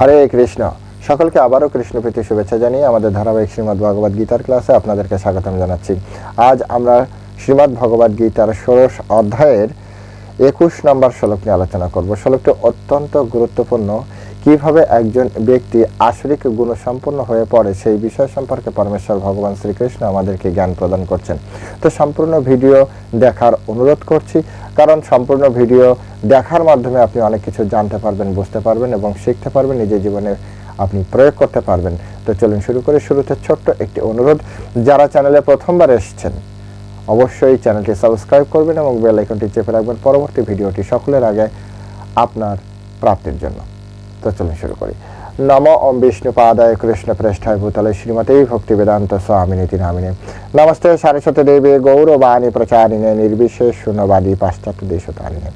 হরে কৃষ্ণ। সকলকে আবারও কৃষ্ণ কৃষ্ণপ্রীতি শুভেচ্ছা জানিয়ে আমাদের ধারাবাহিক শ্রীমদ্ ভগবদ গীতার ক্লাসে আপনাদেরকে স্বাগতম জানাচ্ছি। আজ আমরা শ্রীমদ্ ভগবদ গীতার ষোড়শ অধ্যায়ের একুশ নম্বর শ্লোক নিয়ে আলোচনা করব। শ্লোকটি অত্যন্ত গুরুত্বপূর্ণ। কীভাবে একজন ব্যক্তি আসরিক গুণসম্পন্ন হয়ে পড়ে সেই বিষয় সম্পর্কে পরমেশ্বর ভগবান শ্রীকৃষ্ণ আমাদেরকে জ্ঞান প্রদান করছেন। তো সম্পূর্ণ ভিডিও দেখার অনুরোধ করছি, কারণ সম্পূর্ণ ভিডিও দেখার মাধ্যমে আপনি অনেক কিছু জানতে পারবেন, বুঝতে পারবেন এবং শিখতে পারবেন নিজের জীবনে আপনি প্রয়োগ করতে পারবেন। তো চলুন শুরু করে। শুরুতে ছোট্ট একটি অনুরোধ, যারা চ্যানেলে প্রথমবার এসেছেন, অবশ্যই চ্যানেলটি সাবস্ক্রাইব করবেন এবং বেল আইকনটি চেপে রাখবেন। পরবর্তী ভিডিওটি সকলের আগে আপনার প্রাপ্তির জন্য। তো চলুন শুরু করি। নম ওম বিষ্ণু পাদায় কৃষ্ণ প্রেষ্ঠায় ভূতলে শ্রীমতী ভক্তি বেদান্ত স্বামিনীতি নামিনে। নমস্তে সারস্বতী দেবী, গৌরবাণী প্রচারিণে, নির্বিশেষ শূন্যবাদী পাশ্চাত্য দেশতারিণে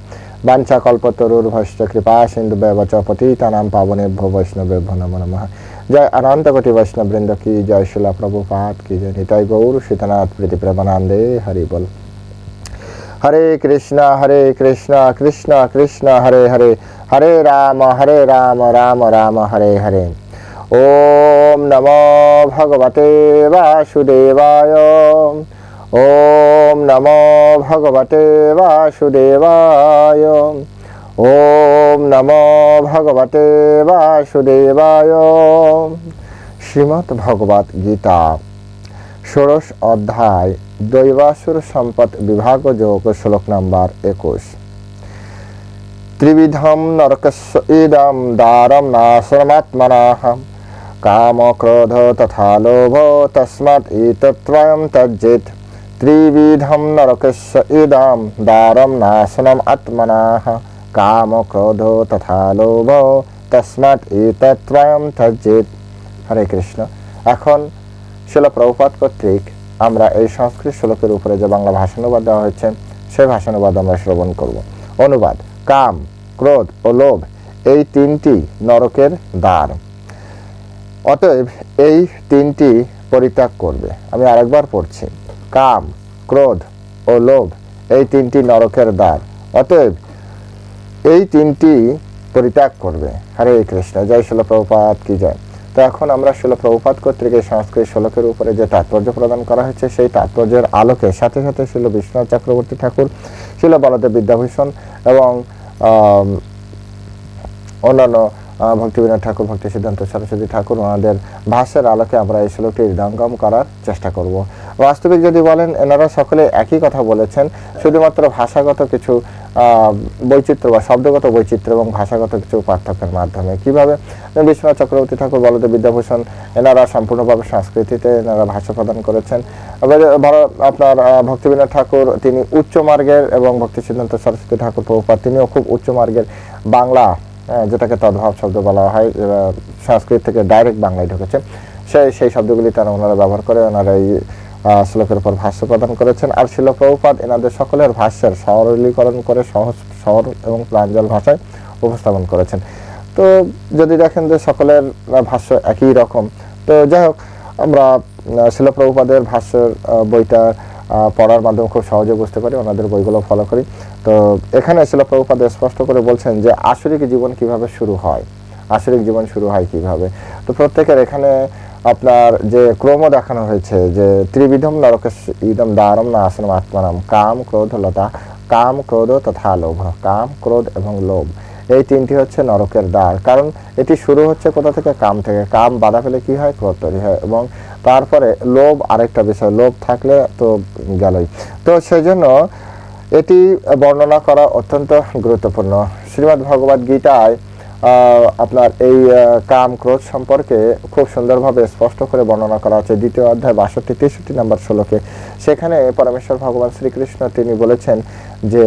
বাঞ্ছা কল্পতরুর্ভশ্চ কৃপা সিন্ধু ব্যবচ পতিতানাম পাবনেভ্য বৈষ্ণবেভ্য নমো নমঃ। জয় অনন্ত কোটি বৈষ্ণব বৃন্দ কি জয় শিলা প্রভুপাত কি জয় নিতাই গৌর শীতনাথ প্রীতি প্রেমানন্দে হরি বল। হরে কৃষ্ণ হরে কৃষ্ণ কৃষ্ণ কৃষ্ণ, হরে হরে হরে রাম হরে রাম রাম রাম, হরে হরে। ওম নমো ভগবতে বাসুদেবায়। ওম নমো ভগবতে বাসুদেবায়। ওম নমো ভগবতে বাসুদেবায়। শ্রীমৎ ভগবত গীতা, ষোড়শ অধ্যায়। দৈবাসুর সম্পদ বিভাগ যোগ শ্লোক নাম্বার একুশ। ত্রিবিধম নরকস্য ইদম দারম নাশ্রমাত্মনাহ কাম ক্রোধ তথা লোভ তস্মাৎ ইতত্বয়ম তজ্জিত ত্রিবিধম নরকস্য ইদম দারম নাশনম আত্মনাহ কাম ক্রোধ তথা লোভ তস্মাৎ ইতত্বয়ম তজ্জিত হরে কৃষ্ণ। এখন শিল প্রভুপাত কর্তৃক আমরা এই সংস্কৃত শ্লোকের উপরে যে বাংলা ভাষানুবাদ দেওয়া হয়েছে সেই ভাষানুবাদ আমরা শ্রবণ করব। অনুবাদ, কাম, ক্রোধ ও লোভ, এই তিনটি নরকের দ্বার। অতএব এই তিনটি পরিত্যাগ করবে। আমি আরেকবার পড়ছি। কাম, ক্রোধ ও লোভ, এই তিনটি নরকের দ্বার। অতএব এই তিনটি পরিত্যাগ করবে। হরে কৃষ্ণ, জয় শিল প্রভুপাত কি জয়। তো এখন আমরা শিল প্রভুপাত কর্তৃক এই সংস্কৃত শ্লোকের উপরে যে তাৎপর্য প্রদান করা হয়েছে, সেই তাৎপর্যের আলোকে সাথে সাথে শিল বিশ্বনাথ চক্রবর্তী ঠাকুর শিল বলদেব বিদ্যাভূষণ এবং অন্যান্য ভক্তিবিনোদ ঠাকুর, ভক্তি সিদ্ধান্ত সরস্বতী ঠাকুর, ওনাদের ভাষ্যের আলোকে আমরা এই শ্লোকটি হৃদয়ঙ্গম করার চেষ্টা করব। বাস্তবিক যদি বলেন এনারা সকলে একই কথা বলেছেন, শুধুমাত্র ভাষাগত কিছু বৈচিত্র্য বা শব্দগত বৈচিত্র্য এবং ভাষাগত কিছু পার্থক্যের মাধ্যমে। কীভাবে? বিশ্বনাথ চক্রবর্তী ঠাকুর, বলদেব বিদ্যাভূষণ, এনারা সম্পূর্ণভাবে সংস্কৃতিতে এনারা ভাষা প্রদান করেছেন। আবার ভারত, আপনার ভক্তিবিনোদ ঠাকুর, তিনি উচ্চ মার্গের এবং ভক্তি সিদ্ধান্ত সরস্বতী ঠাকুর প্রভুপাত তিনিও খুব উচ্চ মার্গের বাংলা যেটাকে তদ্ভাব শব্দ বলা হয় সংস্কৃত থেকে ডাইরেক্ট বাংলায় ঢুকেছে। সেই সেই শব্দগুলি তারা ওনারা ব্যবহার করে, ওনারা এই শ্লোকের উপর ভাষ্য প্রদান করেছেন। আর শিল প্রভুপাত এনাদের সকলের ভাষ্যের সরলীকরণ করে সহজ সরল এবং প্রাঞ্জল ভাষায় উপস্থাপন করেছেন। তো যদি দেখেন যে সকলের ভাষ্য একই রকম তো যাই হোক আমরা আহ, শিল প্রভুপাদের ভাষ্যের বইটা পড়ার মাধ্যমে খুব সহজে বুঝতে পারি ওনাদের বইগুলো ফলো করি। তো এখানে শিল প্রভুপাদ স্পষ্ট করে বলছেন যে আসরিক জীবন কীভাবে শুরু হয়? আসরিক জীবন শুরু হয় কীভাবে? তো প্রত্যেকের এখানে আপনার যে ক্রম দেখানো হয়েছে, যে ত্রিবিধম নরকেশ ইদম দারম না আসনম আত্মানাম, কাম, ক্রোধ, লতা, কাম, ক্রোধ তথা লোভ, কাম, ক্রোধ এবং লোভ। এই তিনটি হচ্ছে নরকের দ্বার। কারণ এটি শুরু হচ্ছে কোথা থেকে? কাম থেকে। কাম বাধা পেলে কি হয়? ক্রোধ তৈরি হয় এবং তারপরে লোভ আরেকটা বিষয়, লোভ থাকলে তো গেলই। তো সেই জন্য এটি বর্ণনা করা অত্যন্ত গুরুত্বপূর্ণ। শ্রীমদ্ ভগবদ গীতায় আপনার এই কাম ক্রোধ সম্পর্কে খুব সুন্দরভাবে স্পষ্ট করে বর্ণনা করা হচ্ছে। দ্বিতীয় অধ্যায় বাষট্টি, তেষট্টি নম্বর শ্লোকে। সেখানে পরমেশ্বর ভগবান শ্রীকৃষ্ণ, তিনি বলেছেন যে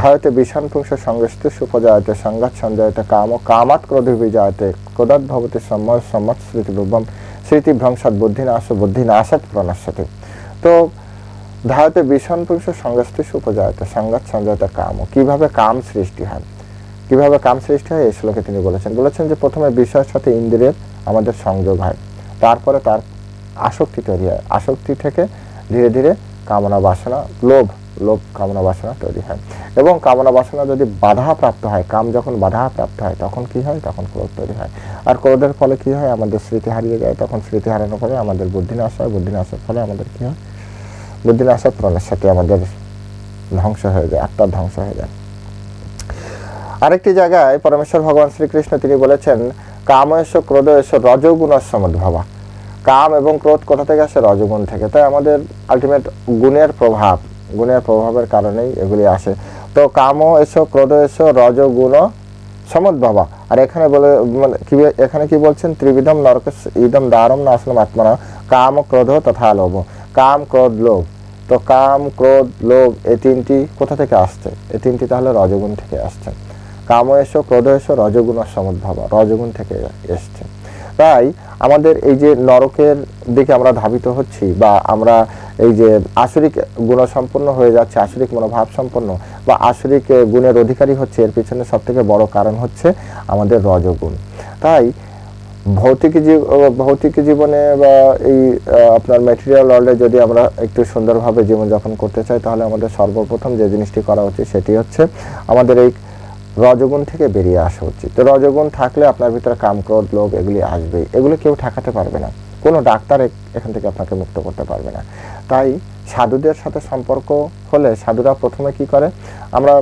ধায়তে বিষাণ পুংস সংগস্ত সুপজায়তে সংঘাত সঞ্জয়তে কাম কামাত ক্রোধ বিজয়তে ক্রোধাৎ ভবতে সম্মত সম্মত স্মৃতি রূপম স্মৃতি ভ্রংসাৎ বুদ্ধি নাশ, বুদ্ধি নাশাত প্রণশ্যতে তো ধায়তে বিষণ পুরুষ সংগস্তি উপজায়তে সংঘাত সঞ্জয়তে কাম, কীভাবে কাম সৃষ্টি হয়? কীভাবে কাম সৃষ্টি হয় এই শ্লোকে তিনি বলেছেন। বলেছেন যে প্রথমে বিষয়ের সাথে ইন্দ্রিয়ের আমাদের সংযোগ হয়। তারপরে তার আসক্তি তৈরি হয়। আসক্তি থেকে ধীরে ধীরে কামনা বাসনা, লোভ লোভ কামনা বাসনা তৈরি হয়। এবং কামনা বাসনা যদি বাধা প্রাপ্ত হয়, কাম যখন বাধা প্রাপ্ত হয়, তখন কি হয়? তখন ক্রোধ তৈরি হয়। আর ক্রোধের ফলে কি হয়? আমাদের স্মৃতি হারিয়ে যায়। তখন স্মৃতি হারানোর ফলে আমাদের বুদ্ধি নাশ হয়। বুদ্ধি নাশের ফলে আমাদের কি হয়? বুদ্ধি নাশের প্রাণের সাথে আমাদের ধ্বংস হয়ে যায়, আত্মার ধ্বংস হয়ে যায়। আরেকটি জায়গায় পরমেশ্বর ভগবান শ্রীকৃষ্ণ তিনি বলেছেন, কাম এসো ক্রোধ এসো রজগুণ সমদ্ভাবা কাম এবং ক্রোধ কোথা থেকে আসে? রজগুণ থেকে। তাই আমাদের আলটিমেট গুণের প্রভাব, গুণের প্রভাবের কারণেই এগুলি আসে। তো কামও এসো, ক্রোধ এসো, রজগুণ সমদ্ভাবা আর এখানে বলে মানে কি, এখানে কি বলছেন? ত্রিবিধম নরক ইদম দারম নাশনম আত্মনা। কাম, ক্রোধ তথা লোভ। কাম, ক্রোধ, লোভ। তো কাম, ক্রোধ, লোভ এই তিনটি কোথা থেকে আসছে? এই তিনটি তাহলে রজগুণ থেকে আসছে। কাম এসো ক্রোধ এসো রজগুণ, সমদ্ভাবা, রজগুণ থেকে এসছে। তাই আমাদের এই যে নরকের দিকে আমরা ধাবিত হচ্ছি বা আমরা এই যে আসরিক গুণসম্পন্ন হয়ে যাচ্ছে, আসরিক মনোভাব সম্পন্ন বা আসরিক গুণের অধিকারী হচ্ছে, এর পিছনে সব থেকে বড় কারণ হচ্ছে আমাদের রজগুণ। তাই ভৌতিক ভৌতিক জীবনে বা এই আপনার ম্যাটেরিয়াল ওয়ার্ল্ডে যদি আমরা একটু সুন্দরভাবে জীবনযাপন করতে চাই, তাহলে আমাদের সর্বপ্রথম যে জিনিসটি করা উচিত সেটি হচ্ছে আমাদের এই রজগুণ থেকে বেরিয়ে আসা উচিত। তো রজগুণ থাকলে আপনার ভিতরে কাম ক্রোধ লোভ এগুলি আসবেই। এগুলো কেউ ঠেকাতে পারবে না। কোনো ডাক্তার এখান থেকে আপনাকে মুক্ত করতে পারবে না। তাই সাধুদের সাথে সম্পর্ক হলে সাধুরা প্রথমে কি করে? আমরা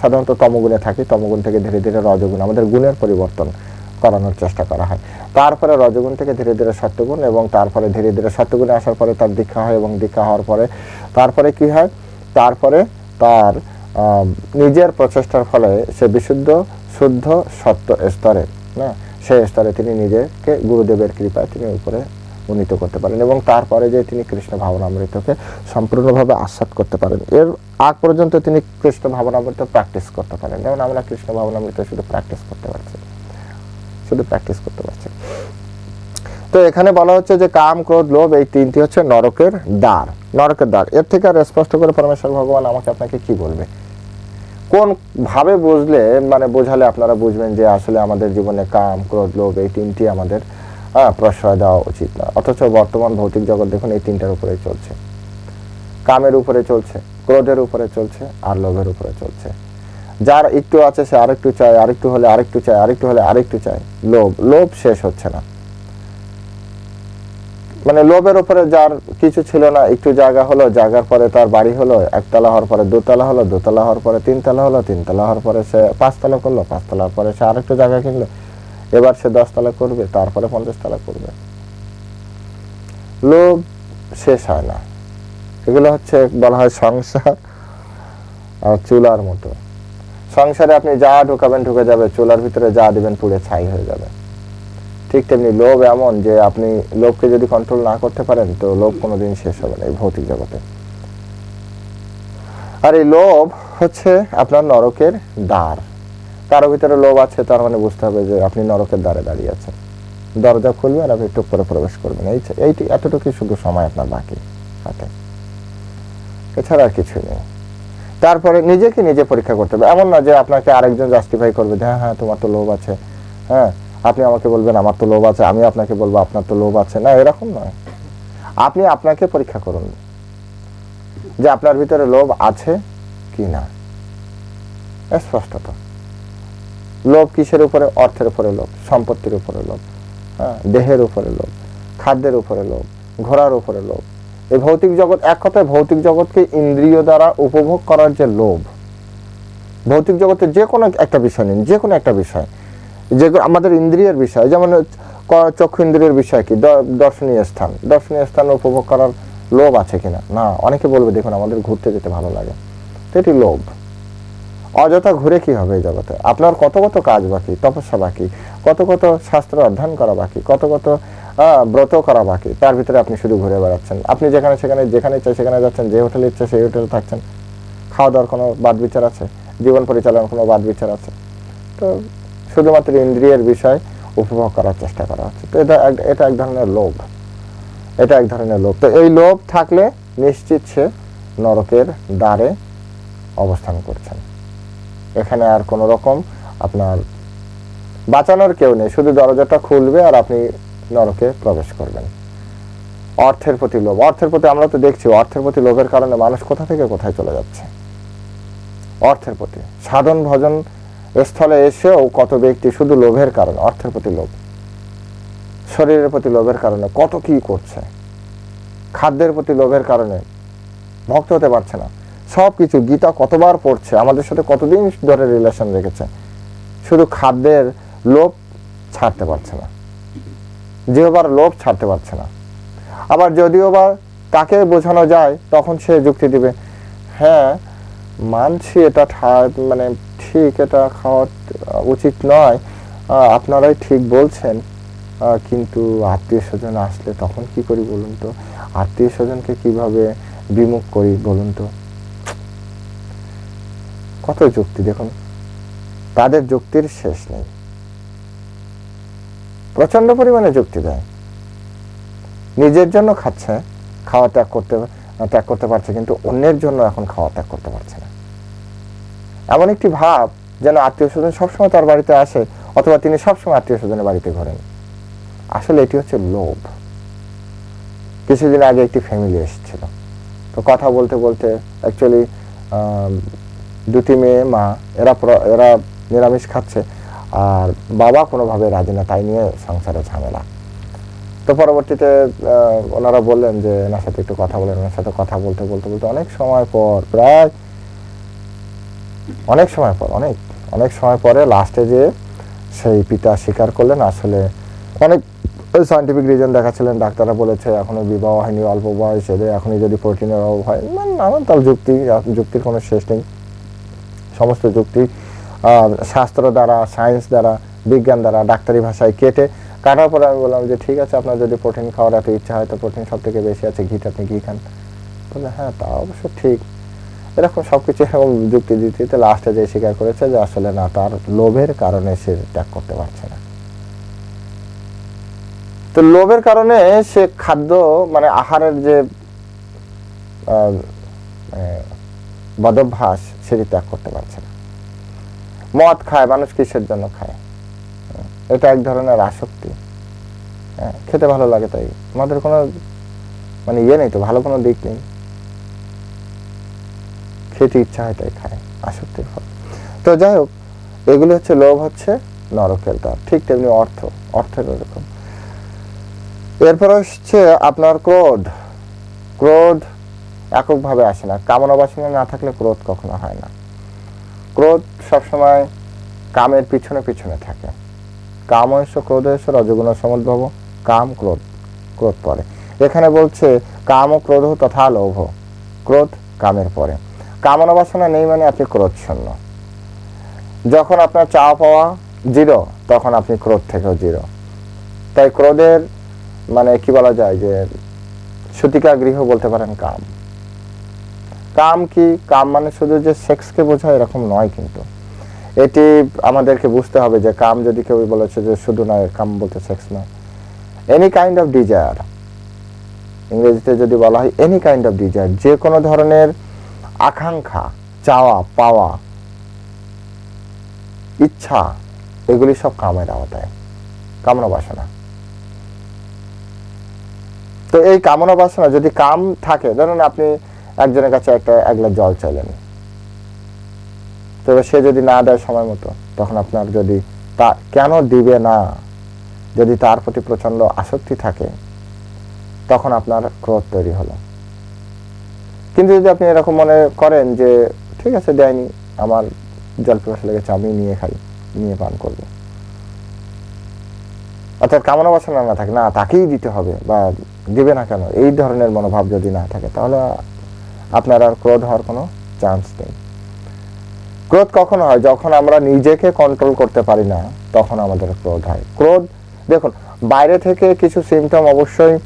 সাধারণত তমগুণে থাকি। তমগুণ থেকে ধীরে ধীরে রজগুণ, আমাদের গুণের পরিবর্তন করানোর চেষ্টা করা হয়। তারপরে রজগুণ থেকে ধীরে ধীরে সত্যগুণ এবং তারপরে ধীরে ধীরে সত্যগুণে আসার পরে তার দীক্ষা হয় এবং দীক্ষা হওয়ার পরে তারপরে কি হয়? তারপরে তার নিজের প্রচেষ্টার ফলে সে বিশুদ্ধ, শুদ্ধ, সত্য স্তরে, না, সেই স্তরে তিনি নিজেকে গুরুদেবের কৃপায় তিনি উপরে উন্নীত করতে পারেন এবং তারপরে যে তিনি কৃষ্ণ ভাবনামৃতকে সম্পূর্ণভাবে আস্বাদ করতে পারেন। এর আগ পর্যন্ত তিনি কৃষ্ণ ভাবনামৃত প্র্যাকটিস করতে পারেন। যেমন আমরা কৃষ্ণ ভাবনামৃত শুধু প্র্যাকটিস করতে পারছি। শুধু প্র্যাকটিস করতে পারছি। তো এখানে বলা হচ্ছে যে কাম, ক্রোধ, লোভ এই তিনটি হচ্ছে নরকের দ্বার। নরকের দ্বার। এর থেকে আর স্পষ্ট করে পরমেশ্বর ভগবান আমাকে আপনাকে কি বলবে? কোন ভাবে বুঝলে মানে বোঝালে আপনারা বুঝবেন যে আসলে আমাদের জীবনে কাম, ক্রোধ, লোভ এই তিনটি আমাদের প্রশ্রয় দেওয়া উচিত না। অথচ বর্তমান ভৌতিক জগৎ দেখুন এই তিনটার উপরেই চলছে। কামের উপরে চলছে, ক্রোধের উপরে চলছে, আর লোভের উপরে চলছে। যার একটু আছে সে আরেকটু চায়, আরেকটু হলে আরেকটু চায়, আরেকটু হলে আরেকটু চায়। লোভ লোভ শেষ হচ্ছে না। মানে লোভের উপরে যার কিছু ছিল না, একটু জায়গা হলো, জায়গার পরে তার বাড়ি হলো, একতলা হওয়ার পরে দোতলা হলো, দোতলা হওয়ার পরে তিনতলা হলো, তিনতলা হওয়ার পরে সে পাঁচতলা করল পাঁচতলার পরে সে আরেকটু জায়গা কিনলো। এবার সে দশতলা করবে, তারপরে পঞ্চাশ তলা করবে। লোভ শেষ হয় না। এগুলো হচ্ছে বলা হয় সংসার আর চুলার মতো। সংসারে আপনি যা ঢুকাবেন, ঢুকে যাবে, চুলার ভিতরে যা দিবেন পুড়ে ছাই হয়ে যাবে। ঠিক তেমনি লোভ এমন যে আপনি লোভকে যদি কন্ট্রোল না করতে পারেন, তো লোভ কোনোদিন শেষ হবে না এই ভৌতিক জগতে। আর এই লোভ হচ্ছে আপনার নরকের দ্বার। কারও ভিতরে লোভ আছে, তার মানে বুঝতে হবে যে আপনি নরকের দ্বারে দাঁড়িয়ে আছেন। দরজা খুলবে আর আপনি টুক করে প্রবেশ করবেন। এই এইটি এতটুকুই শুধু সময় আপনার বাকি হাতে এছাড়া আর কিছুই নেই। তারপরে নিজেকে নিজে পরীক্ষা করতে হবে। এমন না যে আপনাকে আরেকজন জাস্টিফাই করবে যে হ্যাঁ হ্যাঁ তোমার তো লোভ আছে। হ্যাঁ আপনি আমাকে বলবেন, আমার তো লোভ আছে। আমি আপনাকে বলব, আপনার তো লোভ আছে। না, এরকম নয়। আপনি আপনাকে পরীক্ষা করুন যে আপনার ভিতরে লোভ আছে কি না। স্পষ্টত। লোভ কিসের উপরে? অর্থের উপরে লোভ, সম্পত্তির উপরে লোভ হ্যাঁ দেহের উপরে লোভ, খাদ্যের উপরে লোভ ঘোরার উপরে লোভ। এই ভৌতিক জগৎ এক কথায় ভৌতিক জগৎকে ইন্দ্রিয় দ্বারা উপভোগ করার যে লোভ, ভৌতিক জগতের যে কোনো একটা বিষয় নিন, যে কোনো একটা বিষয় যে আমাদের ইন্দ্রিয়ের বিষয়, যেমন চক্ষু ইন্দ্রিয়ের বিষয় কি? দর্শনীয় স্থান। দর্শনীয় স্থান উপভোগ করার লোভ আছে কিনা? না, অনেকে বলবে, দেখুন, আমাদের ঘুরতে যেতে ভালো লাগে। তো এটি লোভ। অযথা ঘুরে কি হবে এই জগতে? আপনার কত কত কাজ বাকি? তপস্যা বাকি? কত কত শাস্ত্র অধ্যয়ন করা বাকি? কত কত ব্রত করা বাকি? তার ভিতরে আপনি শুধু ঘুরে বেড়াচ্ছেন। আপনি যেখানে সেখানে, যেখানে ইচ্ছে সেখানে যাচ্ছেন, যে হোটেলে ইচ্ছে সেই হোটেলে থাকছেন। খাওয়া দাওয়ার কোনো বাদ বিচার আছে? জীবন পরিচালনার কোনো বাদ বিচার আছে? তো শুধুমাত্র ইন্দ্রিয়ের বিষয় উপভোগ করার চেষ্টা করা হচ্ছে। তো এটা এটা এক ধরনের লোভ। এটা এক ধরনের লোভ। তো এই লোভ থাকলে নিশ্চিত সে নরকের দ্বারে অবস্থান করছেন। এখানে আর কোনো রকম আপনার বাঁচানোর কেউ নেই। শুধু দরজাটা খুলবে আর আপনি নরকে প্রবেশ করবেন। অর্থের প্রতি লোভ। অর্থের প্রতি আমরা তো দেখছি, অর্থের প্রতি লোভের কারণে মানুষ কোথা থেকে কোথায় চলে যাচ্ছে? অর্থের প্রতি। সাধন ভজন স্থলে এসেও কত ব্যক্তি শুধু লোভের কারণে, অর্থের প্রতি লোভ, শরীরের প্রতি লোভের কারণে, কত কি করছে? খাদ্যের প্রতি লোভের কারণে ভক্ত হতে পারছে না। সব কিছু গীতা কতবার পড়ছে, আমাদের সাথে কতদিন ধরে রিলেশন রেখেছে, শুধু খাদ্যের লোভ ছাড়তে পারছে না যেবার লোভ ছাড়তে পারছে না। আবার যদিও বা তাকে বোঝানো যায়, তখন সে যুক্তি দিবে হ্যাঁ মানছি এটা মানে ঠিক এটা খাওয়া উচিত নয়। আপনারাই ঠিক বলছেন। কিন্তু আত্মীয় স্বজন আসলে তখন কি করি বলুন তো? আত্মীয় স্বজনকে কীভাবে বিমুখ করি বলুন তো? কত যুক্তি দেখুন। তাদের যুক্তির শেষ নেই। প্রচণ্ড পরিমাণে যুক্তি দেয়। নিজের জন্য খাচ্ছে, খাওয়া ত্যাগ করতে ত্যাগ করতে পারছে, কিন্তু অন্যের জন্য এখন খাওয়া ত্যাগ করতে পারছে না। এমন একটি ভাব যেন আত্মীয় স্বজন সবসময় তার বাড়িতে আসে অথবা তিনি সবসময় আত্মীয় স্বজনের বাড়িতে ঘোরেন। আসলে এটি হচ্ছে লোভ। কিছুদিন আগে একটি ফ্যামিলি এসেছিল। তো কথা বলতে বলতে অ্যাকচুয়ালি দুটি মেয়ে, মা, এরা এরা নিরামিষ খাচ্ছে আর বাবা কোনোভাবে রাজি না, তাই নিয়ে সংসারে ঝামেলা। তো পরবর্তীতে ওনারা বললেন যে, এনার সাথে একটু কথা বলেন, ওনার সাথে কথা বলতে বলতে বলতে অনেক সময় পর, প্রায় অনেক সময় পর, অনেক অনেক সময় পরে লাস্টে যে সেই পিতা স্বীকার করলেন, আসলে অনেক সায়েন্টিফিক রিজন দেখাচ্ছিলেন, ডাক্তাররা বলেছে এখনও বিবাহ হয়নি, অল্প বয়স এদের এখনই যদি প্রোটিনের অভাব হয় মানে নানান তার যুক্তি, যুক্তির কোনো শেষ নেই। সমস্ত যুক্তি শাস্ত্র দ্বারা সায়েন্স দ্বারা, বিজ্ঞান দ্বারা, ডাক্তারি ভাষায় কেটে কাটার পরে আমি বললাম যে, ঠিক আছে, আপনার যদি প্রোটিন খাওয়ার এত ইচ্ছা হয়, তো প্রোটিন সব থেকে বেশি আছে, ঘিটা আপনি ঘি খান? বললে হ্যাঁ তা অবশ্য ঠিক। এরকম সব কিছু এরকম যুক্তি দিতে দিতে লাস্টে যে স্বীকার করেছে যে আসলে না তার লোভের কারণে সে ত্যাগ করতে পারছে না। তো লোভের কারণে সে খাদ্য মানে আহারের যে মানে বদভ্যাস সেটি ত্যাগ করতে পারছে না। মদ খায় মানুষ কিসের জন্য খায়? এটা এক ধরনের আসক্তি। হ্যাঁ, খেতে ভালো লাগে তাই। আমাদের কোনো মানে ইয়ে নেই তো ভালো কোনো দিক নেই। খেতে ইচ্ছা হয় তাই খায় আসক্তির ফল। তো যাই হোক এগুলি হচ্ছে লোভ হচ্ছে নরকের দ্বার। ঠিক তেমনি অর্থ অর্থের এরকম। এরপর হচ্ছে আপনার ক্রোধ। ক্রোধ এককভাবে আসে না। কামনা বাসনা না থাকলে ক্রোধ কখনো হয় না। ক্রোধ সবসময় কামের পিছনে পিছনে থাকে। কাম এসো ক্রোধ এসো রজগুণ সমুদ্ভব কাম ক্রোধ ক্রোধ পরে। এখানে বলছে কাম ও ক্রোধ তথা লোভ। ক্রোধ কামের পরে। কামনা বাসনা নেই মানে আপনি ক্রোধ শূন্য যখন আপনার চাওয়া পাওয়া জিরো, তখন আপনি ক্রোধ থেকেও জিরো। তাই ক্রোধের মানে কি বলা যায় যে, সুতিকা গৃহ বলতে পারেন কাম। কাম কি? কাম মানে শুধু যে সেক্সকে বোঝায় এরকম নয় কিন্তু। এটি আমাদেরকে বুঝতে হবে যে কাম যদি কেউ বলেছে যে শুধু নয়, কাম বলতে সেক্স নয়। এনি কাইন্ড অফ ডিজায়ার ইংরেজিতে যদি বলা হয় এনি কাইন্ড অফ ডিজায়ার যে কোনো ধরনের আকাঙ্ক্ষা, চাওয়া, পাওয়া, ইচ্ছা, এগুলি সব কামের আওতায়। কামনা বাসনা। তো এই কামনা বাসনা, যদি কাম থাকে, ধরুন আপনি একজনের কাছে একটা এক গ্লাস জল চাইলেন। তবে সে যদি না দেয় সময় মতো, তখন আপনার যদি তা কেন দিবে না? যদি তার প্রতি প্রচণ্ড আসক্তি থাকে, তখন আপনার ক্রোধ তৈরি হলো। কিন্তু যদি আপনি এরকম মনে করেন যে, ঠিক আছে, দেয়নি, আমার জল পিপাসা লেগেছে আমি নিয়ে খাই, নিয়ে পান করব। অর্থাৎ কামনা বাসনা না থাকে, না, তাকেই দিতে হবে বা দেবে না কেন? এই ধরনের মনোভাব যদি না থাকে, তাহলে আপনার আর ক্রোধ হওয়ার কোনো চান্স নেই। ক্রোধ কখন হয়? যখন আমরা নিজেকে কন্ট্রোল করতে পারি না, তখন আমাদের ক্রোধ হয়। ক্রোধ, দেখুন, বাইরে থেকে কিছু সিমটম অবশ্যই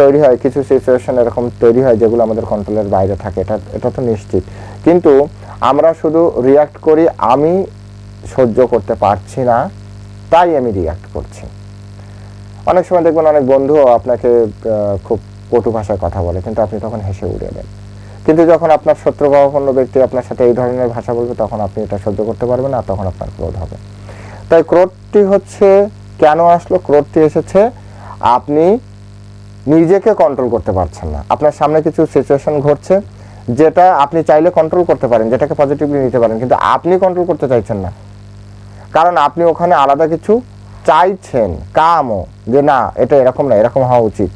তৈরি হয়। কিছু সিচুয়েশন এরকম তৈরি হয় যেগুলো আমাদের কন্ট্রোলের বাইরে থাকে। এটা এটা তো নিশ্চিত। কিন্তু আমরা শুধু রিয়াক্ট করি, আমি সহ্য করতে পারছি না, তাই আমি রিয়াক্ট করছি। অনেক সময় দেখবেন অনেক বন্ধুও আপনাকে খুব কটু ভাষায় কথা বলে, কিন্তু আপনি তখন হেসে উড়িয়ে দেন। কিন্তু যখন আপনার শত্রুভাবাপন্ন ব্যক্তি আপনার সাথে এই ধরনের ভাষা বলবে, তখন আপনি এটা সহ্য করতে পারবেন না, তখন আপনার ক্রোধ হবে। তাই ক্রোধটি হচ্ছে, কেন আসলো? ক্রোধটি এসেছে, আপনি নিজেকে কন্ট্রোল করতে পারছেন না। আপনার সামনে কিছু সিচুয়েশন ঘটছে যেটা আপনি চাইলে কন্ট্রোল করতে পারেন, যেটাকে পজিটিভলি নিতে পারেন, কিন্তু আপনি কন্ট্রোল করতে চাইছেন না। কারণ আপনি ওখানে আলাদা কিছু চাইছেন, কামও, যে না, এটা এরকম না, এরকম হওয়া উচিত।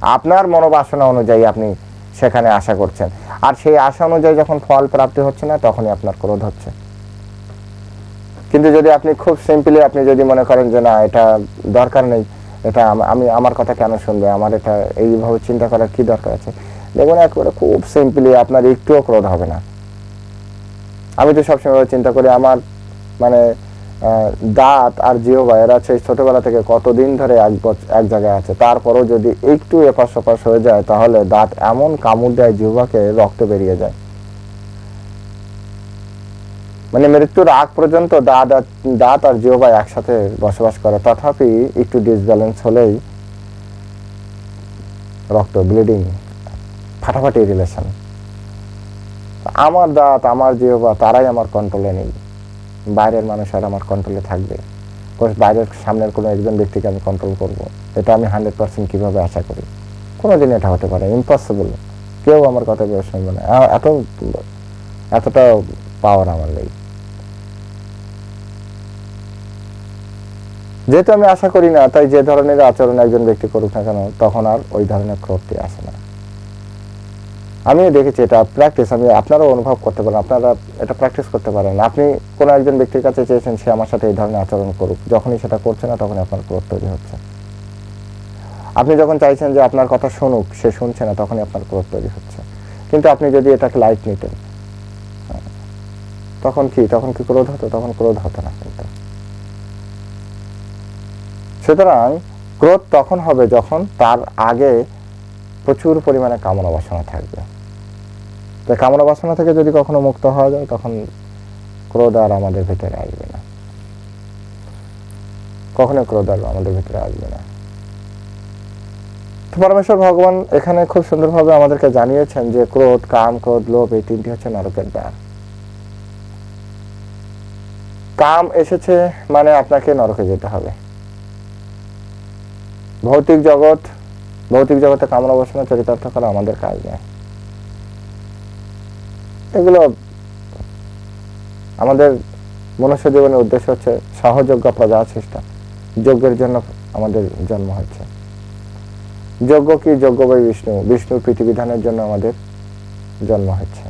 আপনার মনোবাসনা অনুযায়ী আপনি সেখানে আশা করছেন। আর সেই আশা অনুযায়ী যখন ফল প্রাপ্তি হচ্ছে না, তখনই আপনার ক্রোধ হচ্ছে। কিন্তু যদি আপনি খুব সিম্পলি আপনি যদি মনে করেন যে না, এটা দরকার নেই এটা আমি আমার কথা কেন শুনবে? আমার এটা এইভাবে চিন্তা করার কি দরকার আছে? দেখুন, একেবারে খুব সিম্পলি আপনার একটুও ক্রোধ হবে না। আমি তো সবসময় চিন্তা করি, আমার মানে দাঁত আর জিহবা, এরা সেই ছোটবেলা থেকে কতদিন ধরে এক এক জায়গায় আছে। তারপরও যদি একটু এপাশ ওপাশ হয়ে যায়, তাহলে দাঁত এমন কামড় দেয় জিহ্বাকে রক্ত বেরিয়ে যায়। মানে মৃত্যুর আগ পর্যন্ত দাঁত আর দাঁত আর জিহ্বা একসাথে বসবাস করে, তথাপি একটু ডিসব্যালেন্স হলেই রক্ত ব্লিডিং ফাটাফাটি রিলেশন আমার দাঁত, আমার জিহ্বা, তারাই আমার কন্ট্রোলে নেই। বাইরের মানুষ আর আমার কন্ট্রোলে থাকবে। বাইরের সামনের কোনো একজন ব্যক্তিকে আমি কন্ট্রোল করব। এটা আমি হান্ড্রেড পার্সেন্ট কীভাবে আশা করি? কোনো দিন এটা হতে পারে ইম্পসিবল কেউ আমার কথা শুনবে না আ- এত, এতটা পাওয়ার আমার নেই। যেহেতু আমি আশা করি না তাই যে ধরনের আচরণ একজন ব্যক্তি করুক না কেন তখন আর ওই ধরনের ক্রোধটি আসে না। আমিও দেখেছি এটা প্র্যাকটিস আমি আপনারাও অনুভব করতে পারেন আপনারা এটা প্র্যাকটিস করতে পারেন। আপনি কোনো একজন ব্যক্তির কাছে চেয়েছেন সে আমার সাথে এই ধরনের আচরণ করুক যখনই সেটা করছে না তখনই আপনার ক্রোধ তৈরি হচ্ছে। আপনি যখন চাইছেন যে আপনার কথা শুনুক সে শুনছে না তখনই আপনার ক্রোধ তৈরি হচ্ছে। কিন্তু আপনি যদি এটাকে লাইট নিতেন হ্যাঁ, তখন কি তখন কি ক্রোধ হতো? তখন ক্রোধ হতো না কিন্তু। সুতরাং ক্রোধ তখন হবে যখন তার আগে প্রচুর পরিমাণে কামনা বাসনা থাকবে। তো কামনা বাসনা থেকে যদি কখনো মুক্ত হওয়া যায়, তখন ক্রোধ আর আমাদের ভিতরে আসবে না। কখনো ক্রোধ আর আমাদের ভিতরে আসবে না। পরমেশ্বর ভগবান এখানে খুব সুন্দরভাবে আমাদেরকে জানিয়েছেন যে ক্রোধ, কাম, ক্রোধ, লোভ এই তিনটি হচ্ছে নরকের দ্বার। কাম এসেছে মানে আপনাকে নরকে যেতে হবে। ভৌতিক জগৎ, ভৌতিক জগতে কামনা বাসনা, চরিতার্থ করা আমাদের কাজ নয়। এগুলো আমাদের মনুষ্য জীবনের উদ্দেশ্য হচ্ছে সহযোগ্য প্রজা সৃষ্টা যজ্ঞের জন্য আমাদের জন্ম হচ্ছে যজ্ঞ কি? যজ্ঞ বই বিষ্ণু। বিষ্ণুর পৃথিবীধানের জন্য আমাদের জন্ম হচ্ছে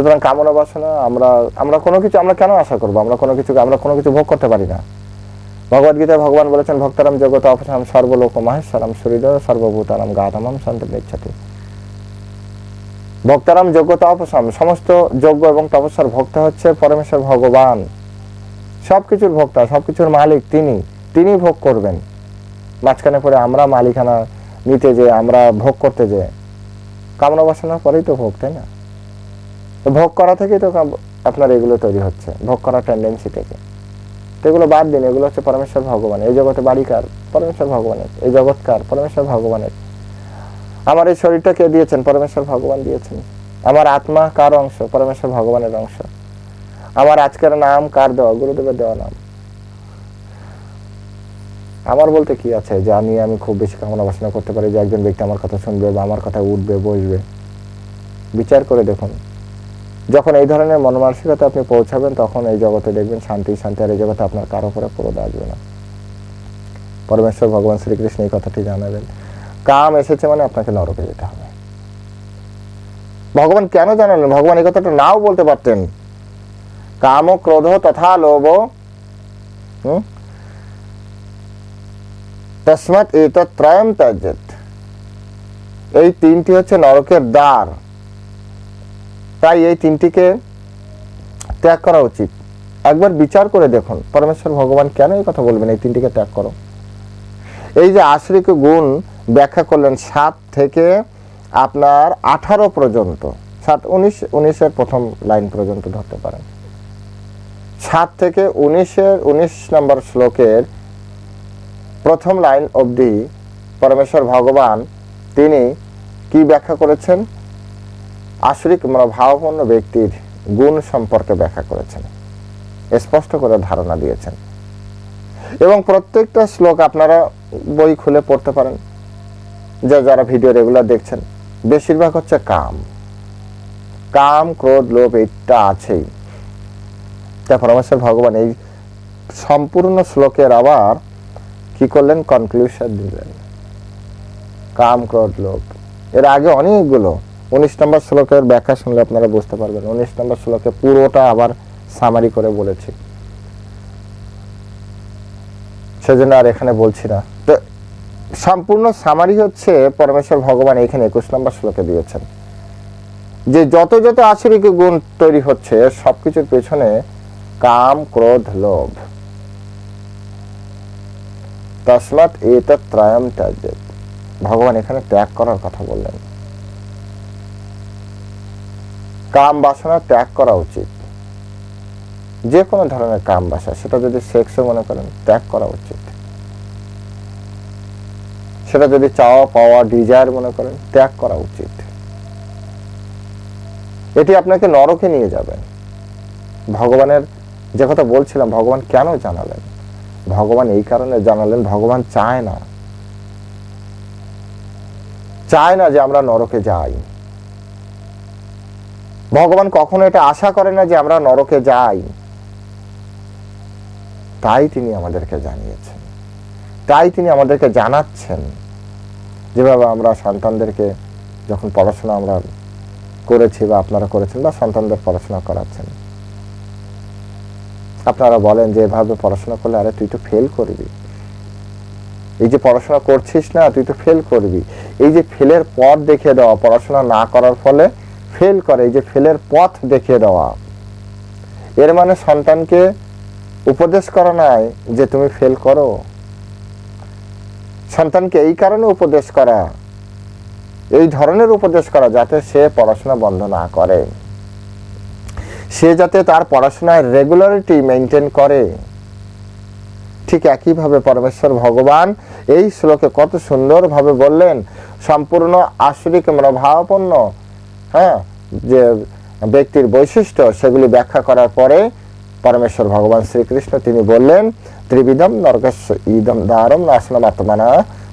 সুতরাং কামনা বাসনা, আমরা আমরা কোনো কিছু, আমরা কেন আশা করব? আমরা কোনো কিছু আমরা কোনো কিছু ভোগ করতে পারি না। ভগবদ গীতায় ভগবান বলেছেন, ভক্তারাম জগত অপসাম সর্বলোক মাহেশ্বরাম সূর্যদয় সর্বভূতারাম গাতামাম শান্ত ইচ্ছাতে ভক্তারাম যোগ্য তপসাম সমস্ত যোগ্য এবং তপস্যার ভক্ত হচ্ছে পরমেশ্বর ভগবান। সব সবকিছুর ভোক্তা, সবকিছুর মালিক তিনি তিনি ভোগ করবেন। মাঝখানে পরে আমরা মালিকানা নিতে যে, আমরা ভোগ করতে যে। কামনা বাসনার পরেই তো ভোগ, তাই না? ভোগ করা থেকেই তো আপনার এগুলো তৈরি হচ্ছে, ভোগ করার টেন্ডেন্সি থেকে। তো এগুলো বাদ দিন, এগুলো হচ্ছে পরমেশ্বর ভগবান এই জগতে বাড়িকার পরমেশ্বর ভগবানের। এই জগৎকার পরমেশ্বর ভগবানের। আমার এই শরীরটা কে দিয়েছেন? পরমেশ্বর ভগবান দিয়েছেন। আমার আত্মা কার অংশ? পরমেশ্বর ভগবানের অংশ। আমার আজকের নাম কার দেওয়া? গুরুদেবের দেওয়া নাম। আমার বলতে কি আছে? যে আমি আমি খুব বেশি কামনা বাসনা করতে পারি যে একজন ব্যক্তি আমার কথা শুনবে বা আমার কথা উঠবে, বসবে। বিচার করে দেখুন। যখন এই ধরনের মনমানসিকতা আপনি পৌঁছাবেন, তখন এই জগতে দেখবেন শান্তি শান্তি, আর এই জগতে আপনার কারও উপরে ক্রোধ আসবে না। পরমেশ্বর, ভগবান শ্রীকৃষ্ণ এই কথাটি জানাবেন। কাম এসেছে মানে আপনাকে নরকে যেতে হবে। ভগবান কেন জানালেন? ভগবান এই কথাটা নাও বলতে পারতেন। কাম ক্রোধ তথা লোভ, হুম? তসমাৎ এতত্রয়ম ত্যাজ্যত এই তিনটি হচ্ছে নরকের দ্বার। তাই এই তিনটিকে ত্যাগ করা উচিত। একবার বিচার করে দেখুন, পরমেশ্বর ভগবান কেন এই কথা বলবেন, এই তিনটিকে ত্যাগ করো। এই যে আশ্রিক গুণ ব্যাখ্যা করলেন সাত থেকে আপনার আঠারো পর্যন্ত, সাত, উনিশ, উনিশের প্রথম লাইন পর্যন্ত ধরতে পারেন। সাত থেকে উনিশের, উনিশ নম্বর শ্লোকের প্রথম লাইন অবধি পরমেশ্বর ভগবান তিনি কি ব্যাখ্যা করেছেন? আসরিক মানে ভাবপূর্ণ ব্যক্তির গুণ সম্পর্কে ব্যাখ্যা করেছেন। স্পষ্ট করে ধারণা দিয়েছেন। এবং প্রত্যেকটা শ্লোক আপনারা বই খুলে পড়তে পারেন। যে যারা ভিডিও রেগুলার দেখছেন, বেশিরভাগ হচ্ছে কাম। কাম, ক্রোধ, লোভ এইটা আছেই। তা পরমেশ্বর ভগবান এই সম্পূর্ণ শ্লোকের আবার কি করলেন? কনক্লুশন দিলেন। কাম, ক্রোধ, লোভ। এর আগে অনেকগুলো উনিশ নম্বর শ্লোকের ব্যাখ্যা শুনলে আপনারা বুঝতে পারবেন। উনিশ নম্বর শ্লোকে পুরোটা আবার সামারি করে বলেছি। সেজন্য আর এখানে বলছি না। তো সম্পূর্ণ সামারি হচ্ছে পরমেশ্বর ভগবান এখানে একুশ নম্বর শ্লোকে দিয়েছেন। যে যত যত আসরিক গুণ তৈরি হচ্ছে, সবকিছুর পেছনে কাম, ক্রোধ, লোভ। তসমাৎ এতৎ ত্রয়ম ত্যাজ্যেত ভগবান এখানে ত্যাগ করার কথা বললেন। কাম বাসনা ত্যাগ করা উচিত। যে কোনো ধরনের কাম বাসা সেটা যদি সেক্সও মনে করেন, ত্যাগ করা উচিত। সেটা যদি চাওয়া, পাওয়া ডিজায়ার মনে করেন, ত্যাগ করা উচিত। এটি আপনাকে নরকে নিয়ে যাবেন ভগবানের যে কথা বলছিলাম, ভগবান কেন জানালেন? ভগবান এই কারণে জানালেন, ভগবান চায় না। চায় না যে আমরা নরকে যাই। ভগবান কখনো এটা আশা করে না যে আমরা নরকে যাই। তাই তিনি আমাদেরকে জানিয়েছেন। তাই তিনি আমাদেরকে জানাচ্ছেন। যেভাবে আমরা সন্তানদেরকে যখন পড়াশোনা আমরা করেছি বা আপনারা করেছেন বা সন্তানদের পড়াশোনা করাচ্ছেন, আপনারা বলেন যে এভাবে পড়াশোনা করলে আরে তুই তো ফেল করবি। এই যে পড়াশোনা করছিস না, তুই তো ফেল করবি। এই যে ফেলের পথ দেখিয়ে দেওয়া, পড়াশোনা না করার ফলে ফেল করে যে ফেলের পথ দেখিয়ে দেওয়া। এর মানে সন্তানকে উপদেশ করা নাই যে তুমি ফেল করো। সন্তানকে এই কারণে উপদেশ করা, এই ধরনের উপদেশ করা যাতে সে পড়াশোনা বন্ধ না করে। সে যাতে তার পড়াশোনায় রেগুলারিটি মেনটেন করে। ঠিক একইভাবে পরমেশ্বর ভগবান এই শ্লোকে কত সুন্দরভাবে বললেন, সম্পূর্ণ আসরিক মনোভাবাপন্ন হ্যাঁ যে ব্যক্তির বৈশিষ্ট্য সেগুলি ব্যাখ্যা করার পরে পরমেশ্বর ভগবান শ্রীকৃষ্ণ তিনি বললেন, ত্রিবিধম নরকস্য ইদম দারম আত্মনা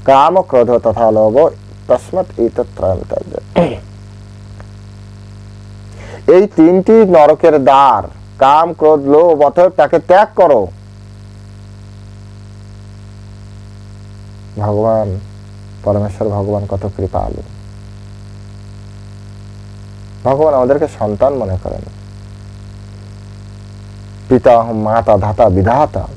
কাম ক্রোধ তথা লোভ ইতত্রয়ম এই তিনটি নরকের দ্বার, কাম, ক্রোধ, লোভ, অতএব তাকে ত্যাগ করো। ভগবান, পরমেশ্বর ভগবান কত কৃপালু। ভগবান আমাদেরকে সন্তান মনে করেন। পিতা, মাতা, ধাতা, বিধাতা।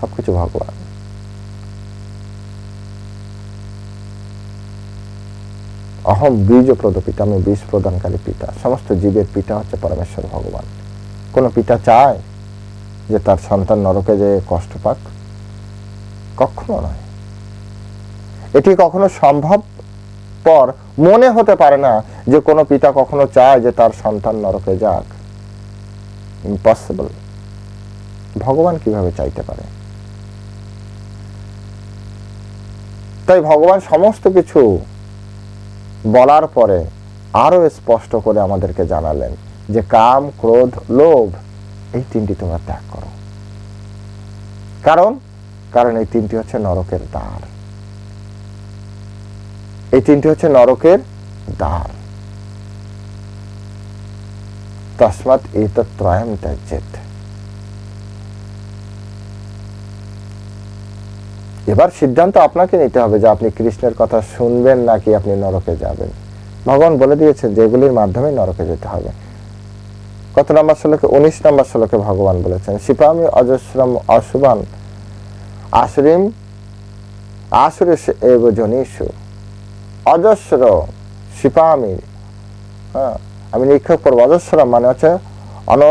সবকিছু ভগবান। অহম বীজ পিতা, আমি বীজ প্রদানকারী পিতা। সমস্ত জীবের পিতা হচ্ছে পরমেশ্বর ভগবান। কোন পিতা চায় যে তার সন্তান নরকে যে কষ্ট পাক? কখনো নয়। এটি কখনো সম্ভব পর মনে হতে পারে না যে কোনো পিতা কখনো চায় যে তার সন্তান নরকে যাক। ইম্পসিবল ভগবান কীভাবে চাইতে পারে? তাই ভগবান সমস্ত কিছু বলার পরে আরও স্পষ্ট করে আমাদেরকে জানালেন যে কাম, ক্রোধ, লোভ, এই তিনটি তোমরা ত্যাগ করো। কারণ? কারণ এই তিনটি হচ্ছে নরকের দ্বার। এই তিনটি হচ্ছে নরকের দ্বার। তসমাৎ এতত্রয়ম ত্যাজ্যেত। এবার সিদ্ধান্ত আপনাকে নিতে হবে যে আপনি কৃষ্ণের কথা শুনবেন নাকি আপনি নরকে যাবেন। ভগবান বলে দিয়েছেন যে এগুলির মাধ্যমে নরকে যেতে হবে। কত নম্বর শ্লোকে? উনিশ নম্বর শ্লোকে ভগবান বলেছেন, শিপামি অজস্রম অশুভান আশ্রিম আসুরেশ এব জনীষু। অজস্র শিপামি হ্যাঁ আমি নিক্ষেপ করব। অজস্র মানে হচ্ছে অন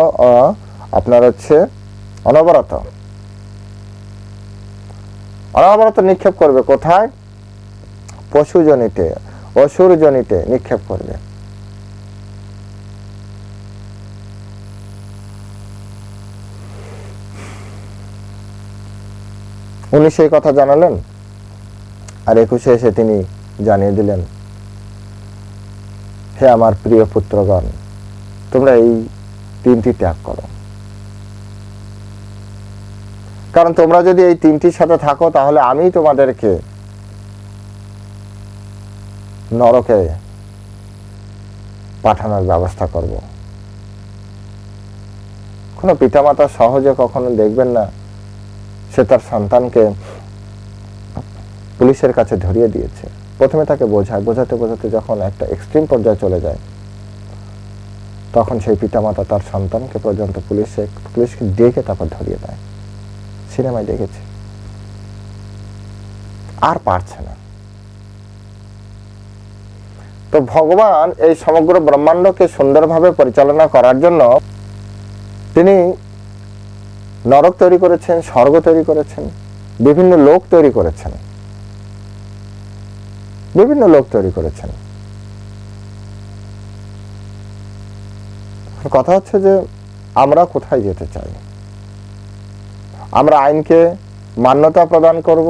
আপনার হচ্ছে অনবরত। অনবরত নিক্ষেপ করবে কোথায়? পশুজনিতে, অসুরজনিতে নিক্ষেপ করবে। উনি সেই কথা জানালেন, আর একুশে এসে তিনি জানিয়ে দিলেন, হে আমার প্রিয় পুত্রগণ, তোমরা এই তিনটি ত্যাগ করো। কারণ তোমরা যদি এই তিনটির সাথে থাকো, তাহলে আমি তোমাদেরকে নরকে পাঠানোর ব্যবস্থা করব। কোনো পিতামাতা সহজে কখনো দেখবেন না, সে তার সন্তানকে পুলিশের কাছে ধরিয়ে দিয়েছে। প্রথমে তাকে বোঝায়, বোঝাতে বোঝাতে যখন একটা এক্সট্রিম পর্যায়ে চলে যায়, তখন সেই পিতামাতা তার সন্তানকে পর্যন্ত পুলিশে, পুলিশকে ডেকে তারপর ধরিয়ে দেয়। সিনেমায় দেখেছি। আর পারছে না। তো ভগবান এই সমগ্র ব্রহ্মাণ্ডকে সুন্দরভাবে পরিচালনা করার জন্য তিনি নরক তৈরি করেছেন, স্বর্গ তৈরি করেছেন, বিভিন্ন লোক তৈরি করেছেন। বিভিন্ন লোক তৈরি করেছেন। কথা হচ্ছে যে, আমরা কোথায় যেতে চাই? আমরা আইনকে মান্যতা প্রদান করব,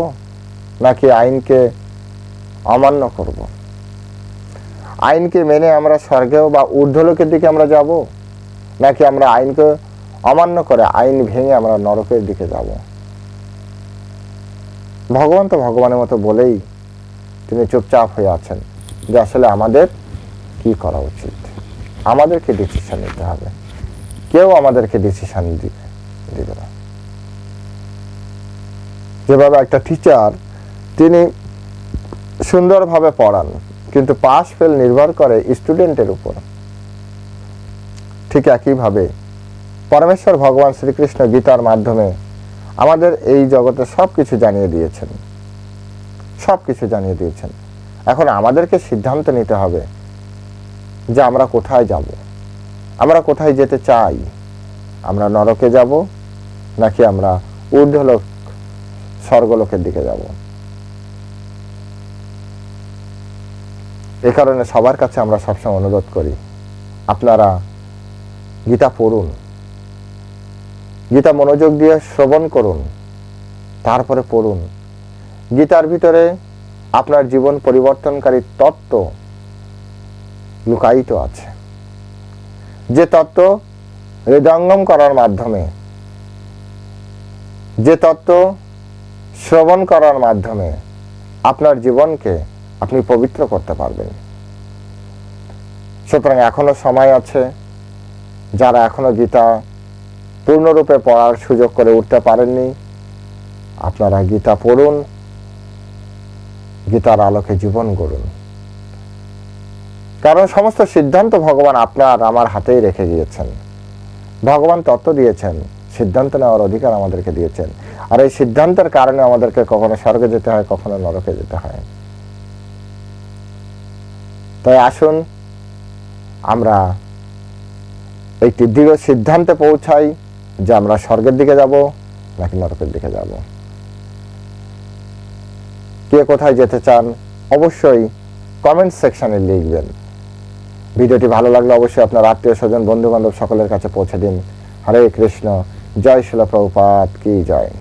নাকি আইনকে অমান্য করব? আইনকে মেনে আমরা স্বর্গেও বা ঊর্ধ্বলোকের দিকে আমরা যাব, নাকি আমরা আইনকে অমান্য করে আইন ভেঙে আমরা নরকের দিকে যাব? ভগবান তো ভগবানের মতো বলেই তিনি চুপচাপ হয়ে আছেন যে আসলে আমাদের কি করা উচিত? আমাদেরকে ডিসিশন নিতে হবে। কেউ আমাদেরকে ডিসিশন দিবে দিবে না। যেভাবে একটা টিচার তিনি সুন্দরভাবে পড়ান, কিন্তু পাস ফেল নির্ভর করে স্টুডেন্টের উপর। ঠিক একইভাবে পরমেশ্বর ভগবান শ্রীকৃষ্ণ গীতার মাধ্যমে আমাদের এই জগতে সব কিছু জানিয়ে দিয়েছেন। সব কিছু জানিয়ে দিয়েছেন। এখন আমাদেরকে সিদ্ধান্ত নিতে হবে যে আমরা কোথায় যাব। আমরা কোথায় যেতে চাই? আমরা নরকে যাব নাকি আমরা ঊর্ধ্বলোক, স্বর্গলোকের দিকে যাব? এ কারণে সবার কাছে আমরা সবসময় অনুরোধ করি, আপনারা গীতা পড়ুন। গীতা মনোযোগ দিয়ে শ্রবণ করুন, তারপরে পড়ুন। গীতার ভিতরে আপনার জীবন পরিবর্তনকারী তত্ত্ব লুকায়িত আছে। যে তত্ত্ব হৃদয়ঙ্গম করার মাধ্যমে, যে তত্ত্ব শ্রবণ করার মাধ্যমে আপনার জীবনকে আপনি পবিত্র করতে পারবেন। সুতরাং এখনও সময় আছে যারা এখনও গীতা পূর্ণরূপে পড়ার সুযোগ করে উঠতে পারেননি। আপনারা গীতা পড়ুন গীতার আলোকে জীবন গড়ুন। কারণ সমস্ত সিদ্ধান্ত ভগবান আপনার আমার হাতেই রেখে গিয়েছেন। ভগবান তত্ত্ব দিয়েছেন, সিদ্ধান্ত নেওয়ার অধিকার আমাদেরকে দিয়েছেন। আর এই সিদ্ধান্তের কারণে আমাদেরকে কখনো স্বর্গে যেতে হয়, কখনো নরকে যেতে হয়। তাই আসুন, আমরা একটি দৃঢ় সিদ্ধান্তে পৌঁছাই যে আমরা স্বর্গের দিকে যাব নাকি নরকের দিকে যাব। কে কোথায় যেতে চান, অবশ্যই কমেন্ট সেকশানে লিখবেন। ভিডিওটি ভালো লাগলে অবশ্যই আপনার আত্মীয় স্বজন, বন্ধুবান্ধব সকলের কাছে পৌঁছে দিন। হরে কৃষ্ণ, জয় শিল প্রভুপাত কি জয়।